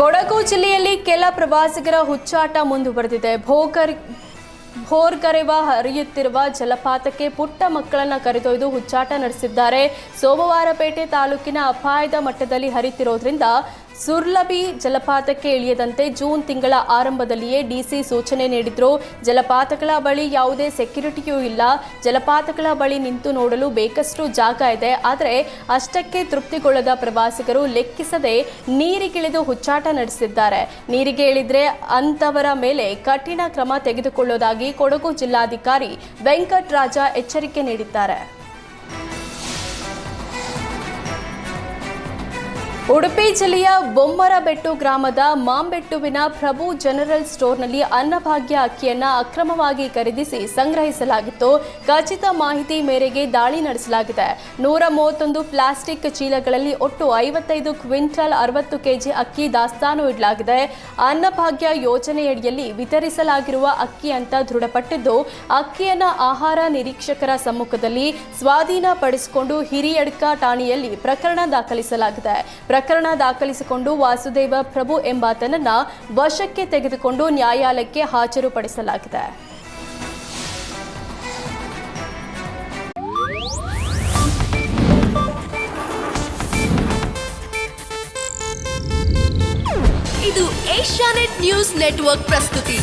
ಕೊಡಗು ಜಿಲ್ಲೆಯಲ್ಲಿ ಕೆಲ ಪ್ರವಾಸಿಗರ ಹುಚ್ಚಾಟ ಮುಂದುವರೆದಿದೆ. ಭೋರ್ ಭೋರ್ಗರೆವ ಹರಿಯುತ್ತಿರುವ ಜಲಪಾತಕ್ಕೆ ಪುಟ್ಟ ಮಕ್ಕಳನ್ನ ಕರೆದೊಯ್ದು ಹುಚ್ಚಾಟ ನಡೆಸಿದ್ದಾರೆ. ಸೋಮವಾರಪೇಟೆ ತಾಲೂಕಿನ ಅಪಾಯದ ಮಟ್ಟದಲ್ಲಿ ಹರಿತಿರೋದ್ರಿಂದ ಸುರ್ಲಭಿ ಜಲಪಾತಕ್ಕೆ ಇಳಿಯದಂತೆ ಜೂನ್ ತಿಂಗಳ ಆರಂಭದಲ್ಲಿಯೇ ಡಿಸಿ ಸೂಚನೆ ನೀಡಿದ್ರು. ಜಲಪಾತಗಳ ಬಳಿ ಯಾವುದೇ ಸೆಕ್ಯುರಿಟಿಯೂ ಇಲ್ಲ. ಜಲಪಾತಗಳ ಬಳಿ ನಿಂತು ನೋಡಲು ಬೇಕಷ್ಟು ಜಾಗ ಇದೆ. ಆದರೆ ಅಷ್ಟಕ್ಕೆ ತೃಪ್ತಿಗೊಳ್ಳದ ಪ್ರವಾಸಿಗರು ಲೆಕ್ಕಿಸದೆ ನೀರಿಗಿಳಿದು ಹುಚ್ಚಾಟ ನಡೆಸಿದ್ದಾರೆ. ನೀರಿಗೆ ಇಳಿದ್ರೆ ಅಂತವರ ಮೇಲೆ ಕಠಿಣ ಕ್ರಮ ತೆಗೆದುಕೊಳ್ಳೋದಾಗಿ ಕೊಡಗು ಜಿಲ್ಲಾಧಿಕಾರಿ ವೆಂಕಟರಾಜ ಎಚ್ಚರಿಕೆ ನೀಡಿದ್ದಾರೆ. ಉಡುಪಿ ಜಿಲ್ಲೆಯ ಬೊಮ್ಮರಬೆಟ್ಟು ಗ್ರಾಮದ ಮಾಂಬೆಟ್ಟುವಿನ ಪ್ರಭು ಜನರಲ್ ಸ್ಟೋರ್ನಲ್ಲಿ ಅನ್ನಭಾಗ್ಯ ಅಕ್ಕಿಯನ್ನು ಅಕ್ರಮವಾಗಿ ಖರೀದಿಸಿ ಸಂಗ್ರಹಿಸಲಾಗಿತ್ತು. ಖಚಿತ ಮಾಹಿತಿ ಮೇರೆಗೆ ದಾಳಿ ನಡೆಸಲಾಗಿದೆ. ನೂರ ಮೂವತ್ತೊಂದು ಪ್ಲಾಸ್ಟಿಕ್ ಚೀಲಗಳಲ್ಲಿ ಒಟ್ಟು ಐವತ್ತೈದು ಕ್ವಿಂಟಲ್ ಅರವತ್ತು ಕೆಜಿ ಅಕ್ಕಿ ದಾಸ್ತಾನು ಇಡಲಾಗಿದೆ. ಅನ್ನಭಾಗ್ಯ ಯೋಜನೆಯಡಿಯಲ್ಲಿ ವಿತರಿಸಲಾಗಿರುವ ಅಕ್ಕಿ ಅಂತ ದೃಢಪಟ್ಟಿದ್ದು, ಅಕ್ಕಿಯನ್ನ ಆಹಾರ ನಿರೀಕ್ಷಕರ ಸಮ್ಮುಖದಲ್ಲಿ ಸ್ವಾಧೀನಪಡಿಸಿಕೊಂಡು ಹಿರಿಯಡ್ಕ ಠಾಣೆಯಲ್ಲಿ ಪ್ರಕರಣ ದಾಖಲಿಸಲಾಗಿದೆ. ಪ್ರಕರಣ ದಾಖಲಿಸಿಕೊಂಡು ವಾಸುದೇವ ಪ್ರಭು ಎಂಬಾತನನ್ನ ವಶಕ್ಕೆ ತೆಗೆದುಕೊಂಡು ನ್ಯಾಯಾಲಯಕ್ಕೆ ಹಾಜರುಪಡಿಸಲಾಗಿದೆ. ಇದು ಏಷ್ಯಾನೆಟ್ ನ್ಯೂಸ್ ನೆಟ್ವರ್ಕ್ ಪ್ರಸ್ತುತಿ.